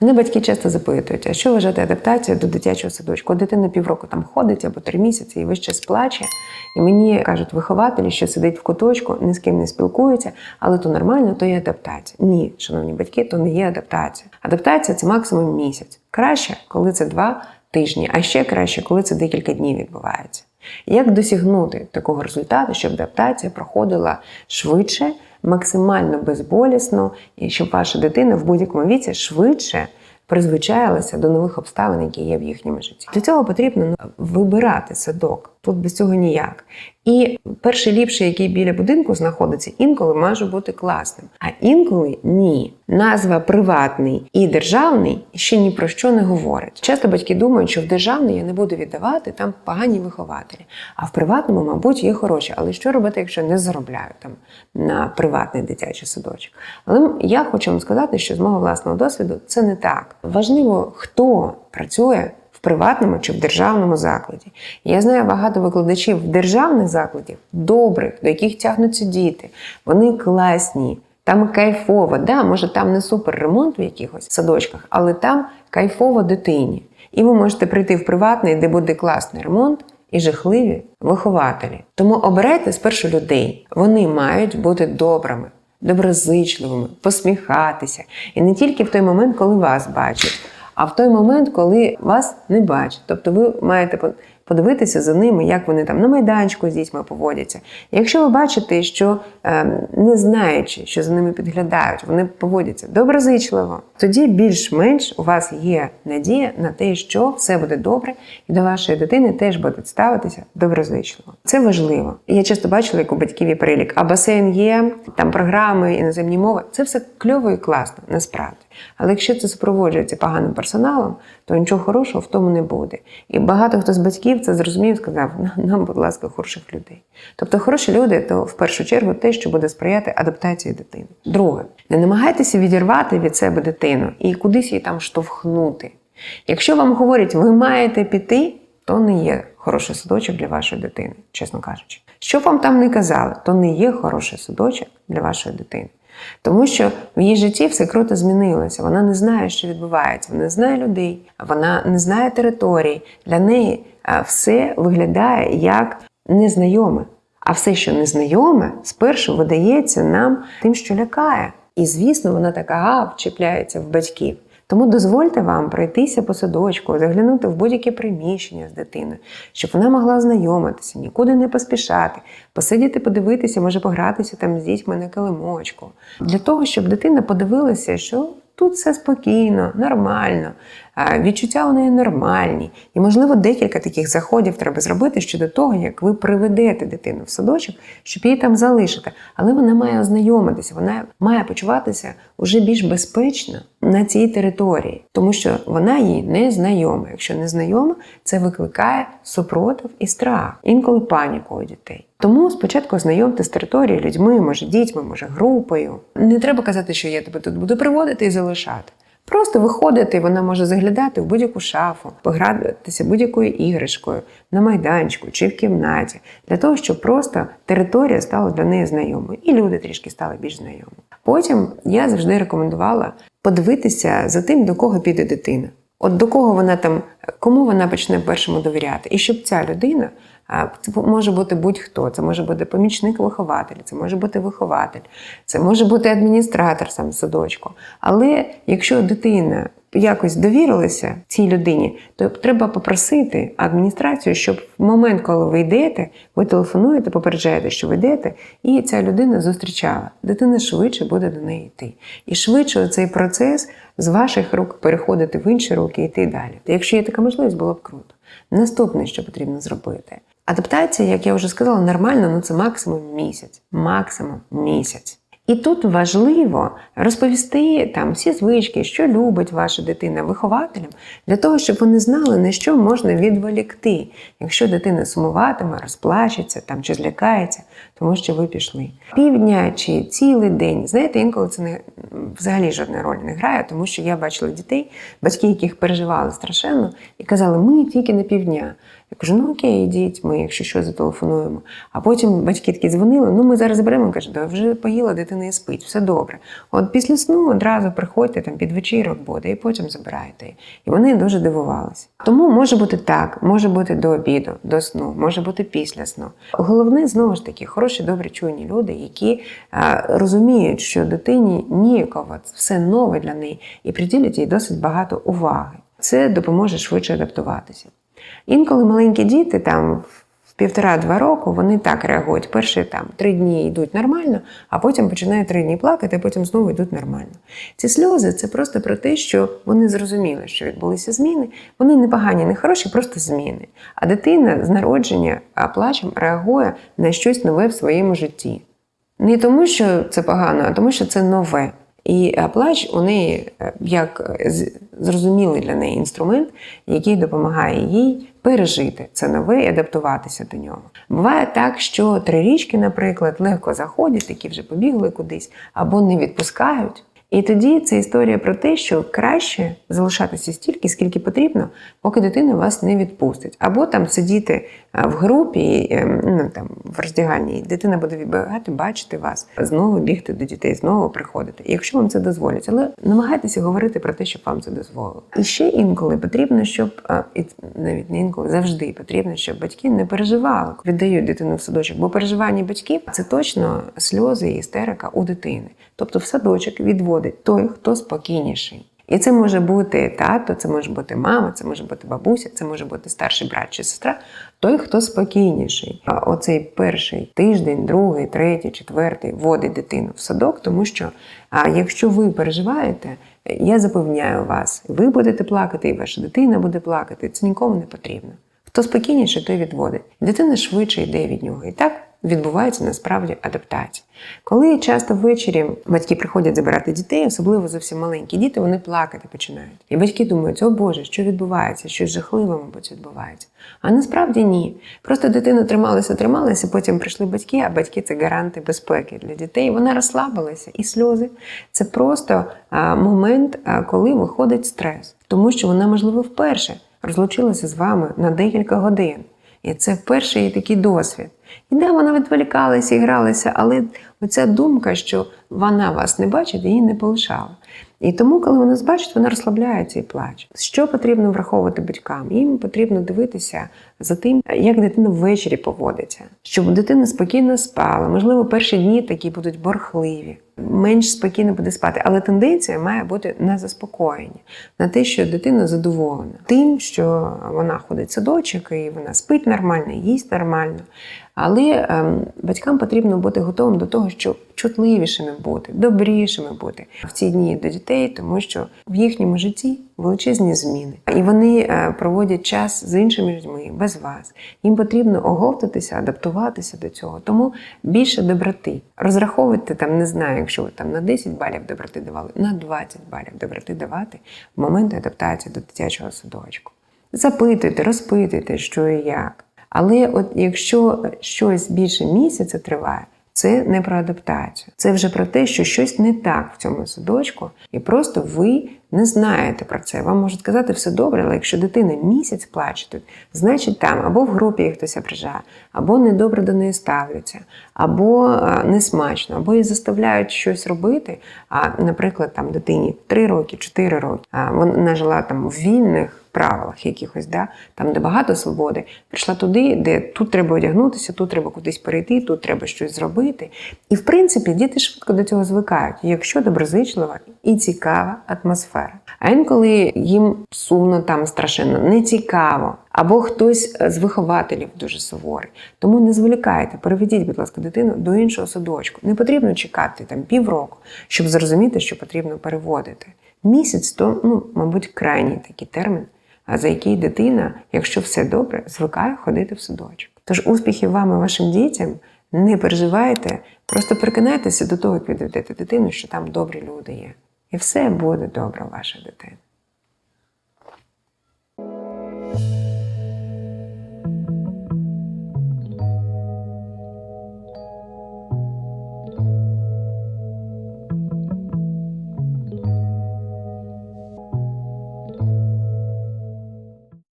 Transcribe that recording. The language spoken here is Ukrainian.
Мене батьки часто запитують, а що вважати адаптацією до дитячого садочку? Дитина півроку там ходить або три місяці і весь час плаче. І мені кажуть вихователі, що сидить в куточку, ні з ким не спілкується, але то нормально, то є адаптація. Ні, шановні батьки, то не є адаптація. Адаптація це максимум місяць. Краще, коли це два тижні, а ще краще, коли це декілька днів відбувається. Як досягнути такого результату, щоб адаптація проходила швидше, максимально безболісно, і щоб ваша дитина в будь-якому віці швидше призвичаїлася до нових обставин, які є в їхньому житті. Для цього потрібно вибирати садок. Тут без цього ніяк. І перший ліпший, який біля будинку знаходиться, інколи може бути класним, а інколи ні. Назва приватний і державний ще ні про що не говорить. Часто батьки думають, що в державний я не буду віддавати, там погані вихователі. А в приватному, мабуть, є хороші. Але що робити, якщо не заробляю там на приватний дитячий садочок? Але я хочу вам сказати, що з мого власного досвіду це не так. Важливо, хто працює приватному чи в державному закладі. Я знаю багато викладачів в державних закладів, добрих, до яких тягнуться діти. Вони класні, там кайфово. Да, може, там не супер ремонт в якихось садочках, але там кайфово дитині. І ви можете прийти в приватний, де буде класний ремонт. І жахливі вихователі. Тому обирайте спершу людей. Вони мають бути добрими, доброзичливими, посміхатися. І не тільки в той момент, коли вас бачать, а в той момент, коли вас не бачать. Тобто ви маєте подивитися за ними, як вони там на майданчику з дітьми поводяться. Якщо ви бачите, що е, не знаючи, що за ними підглядають, вони поводяться доброзичливо, тоді більш-менш у вас є надія на те, що все буде добре, і до вашої дитини теж будуть ставитися доброзичливо. Це важливо. Я часто бачила, як у батьків є перелік, а басейн є, там програми, іноземні мови. Це все кльово і класно, насправді. Але якщо це супроводжується поганим персоналом, то нічого хорошого в тому не буде. І багато хто з батьків це зрозумів, сказав: нам, будь ласка, хороших людей. Тобто, хороші люди то в першу чергу те, що буде сприяти адаптації дитини. Друге, не намагайтеся відірвати від себе дитину і кудись її там штовхнути. Якщо вам говорять, ви маєте піти, то не є хороший садочок для вашої дитини, чесно кажучи. Що б вам там не казали, то не є хороший садочок для вашої дитини. Тому що в її житті все круто змінилося. Вона не знає, що відбувається, вона не знає людей, вона не знає території. Для неї все виглядає як незнайоме. А все, що незнайоме, спершу видається нам тим, що лякає. І звісно, вона така а, вчіпляється в батьків. Тому дозвольте вам пройтися по садочку, заглянути в будь-яке приміщення з дитиною, щоб вона могла знайомитися, нікуди не поспішати, посидіти, подивитися, може погратися там з дітьми на килимочку. Для того, щоб дитина подивилася, що тут все спокійно, нормально, відчуття у неї нормальні. І, можливо, декілька таких заходів треба зробити щодо того, як ви приведете дитину в садочок, щоб її там залишити. Але вона має ознайомитися, вона має почуватися уже більш безпечно на цій території, тому що вона їй не знайома. Якщо не знайома, це викликає супротив і страх, інколи паніку у дітей. Тому спочатку знайомте з територією людьми, може дітьми, може групою. Не треба казати, що я тебе тут буду приводити і залишати. Просто виходити, вона може заглядати в будь-яку шафу, погратися будь-якою іграшкою на майданчику чи в кімнаті, для того, щоб просто територія стала для неї знайомою, і люди трішки стали більш знайомі. Потім я завжди рекомендувала подивитися за тим, до кого піде дитина. От до кого вона там, кому вона почне першому довіряти, і щоб ця людина. Це може бути будь-хто, це може бути помічник вихователя, це може бути вихователь, це може бути адміністратор сам садочку. Але якщо дитина якось довірилася цій людині, то треба попросити адміністрацію, щоб в момент, коли ви йдете, ви телефонуєте, попереджаєте, що ви йдете, і ця людина зустрічала. Дитина швидше буде до неї йти. І швидше цей процес з ваших рук переходити в інші руки і йти далі. Якщо є така можливість, було б круто. Наступне, що потрібно зробити. Адаптація, як я вже сказала, нормально, ну це максимум місяць. Максимум місяць. І тут важливо розповісти там всі звички, що любить ваша дитина вихователям, для того, щоб вони знали, на що можна відволікти, якщо дитина сумуватиме, розплачеться там чи злякається, тому що ви пішли. Півдня чи цілий день. Знаєте, інколи це не взагалі жодної ролі не грає, тому що я бачила дітей, батьки, яких переживали страшенно, і казали, ми тільки на півдня. Я кажу, ну окей, йдіть, ми, якщо що, зателефонуємо. А потім батьки такі дзвонили, ну ми зараз заберемо, каже, да вже поїла, дитина і спить, все добре. От після сну одразу приходьте там під вечірок буде, і потім забирайте. І вони дуже дивувалися. Тому може бути так, може бути до обіду, до сну, може бути після сну. Головне, знову ж таки, хороші, добрі, чуйні люди, які а, розуміють, що дитині ніяково, все нове для неї, і приділять їй досить багато уваги. Це допоможе швидше адаптуватися. Інколи маленькі діти там в півтора-два року вони так реагують. Перші там три дні йдуть нормально, а потім починають три дні плакати, а потім знову йдуть нормально. Ці сльози це просто про те, що вони зрозуміли, що відбулися зміни. Вони не погані, не хороші, просто зміни. А дитина з народження плачем реагує на щось нове в своєму житті. Не тому, що це погано, а тому, що це нове. І е, плач у неї як е, зрозумілий для неї інструмент, який допомагає їй пережити це нове і адаптуватися до нього. Буває так, що трирічки, наприклад, легко заходять, які вже побігли кудись, або не відпускають. І тоді це історія про те, що краще залишатися стільки, скільки потрібно, поки дитина вас не відпустить. Або там сидіти в групі, ем, ну, там, в роздягальні, і дитина буде відбігати, бачити вас, знову бігти до дітей, знову приходити. Якщо вам це дозволять, але намагайтеся говорити про те, щоб вам це дозволило. І ще інколи потрібно, щоб і навіть не інколи завжди потрібно, щоб батьки не переживали, віддають дитину в садочок, бо переживання батьків це точно сльози і істерика у дитини. Тобто в садочок відводить той, хто спокійніший. І це може бути тато, це може бути мама, це може бути бабуся, це може бути старший брат чи сестра, той, хто спокійніший. А оцей перший тиждень, другий, третій, четвертий вводить дитину в садок, тому що а, якщо ви переживаєте, я запевняю вас, ви будете плакати, і ваша дитина буде плакати. Це нікому не потрібно. Хто спокійніше, той відводить. Дитина швидше йде від нього. І так відбувається насправді адаптація. Коли часто ввечері батьки приходять забирати дітей, особливо зовсім маленькі діти, вони плакати починають. І батьки думають, о Боже, що відбувається, щось жахливе, мабуть, відбувається. А насправді ні. Просто дитина трималася, трималася, потім прийшли батьки, а батьки це гаранти безпеки для дітей. Вона розслабилася, і сльози це просто момент, коли виходить стрес, тому що вона, можливо, вперше розлучилася з вами на декілька годин. І це перший її такий досвід. І де вона відволікалася і гралася, але оця думка, що вона вас не бачить, її не полишала. І тому, коли вона нас бачить, вона розслабляється і плаче. Що потрібно враховувати батькам? Їм потрібно дивитися за тим, як дитина ввечері поводиться, щоб дитина спокійно спала. Можливо, перші дні такі будуть борхливі, менш спокійно буде спати. Але тенденція має бути на заспокоєння, на те, що дитина задоволена тим, що вона ходить в садочок і вона спить нормально, їсть нормально. Але ем, батькам потрібно бути готовим до того, щоб чутливішими бути, добрішими бути в ці дні до дітей, тому що в їхньому житті величезні зміни, і вони е, проводять час з іншими людьми без вас. Їм потрібно оговтатися, адаптуватися до цього. Тому більше доброти. Розраховуйте там, не знаю, якщо ви там на 10 балів доброти давали, на 20 балів доброти давати в момент адаптації до дитячого садочку. Запитуйте, розпитуйте, що і як. Але от якщо щось більше місяця триває, це не про адаптацію. Це вже про те, що щось не так в цьому садочку, і просто ви не знаєте про це. Вам можуть сказати все добре, але якщо дитина місяць плаче тут, значить там або в групі її хтось ображає, або недобре до неї ставляться, або несмачно, або її заставляють щось робити. А, наприклад, там дитині 3 роки, 4 роки, а вона жила там в вільних правилах якихось, да? там, де багато свободи, прийшла туди, де тут треба одягнутися, тут треба кудись перейти, тут треба щось зробити. І в принципі діти швидко до цього звикають, якщо доброзичлива і цікава атмосфера. А інколи їм сумно там страшенно, не цікаво. Або хтось з вихователів дуже суворий. Тому не зволікайте, переведіть, будь ласка, дитину до іншого садочку. Не потрібно чекати там півроку, щоб зрозуміти, що потрібно переводити. Місяць то, ну, мабуть, крайній такий термін, а за який дитина, якщо все добре, звикає ходити в садочок. Тож успіхів вам і вашим дітям, не переживайте, просто переконайтеся до того, як ви дитину, що там добрі люди є. І все буде добре, ваша дитини.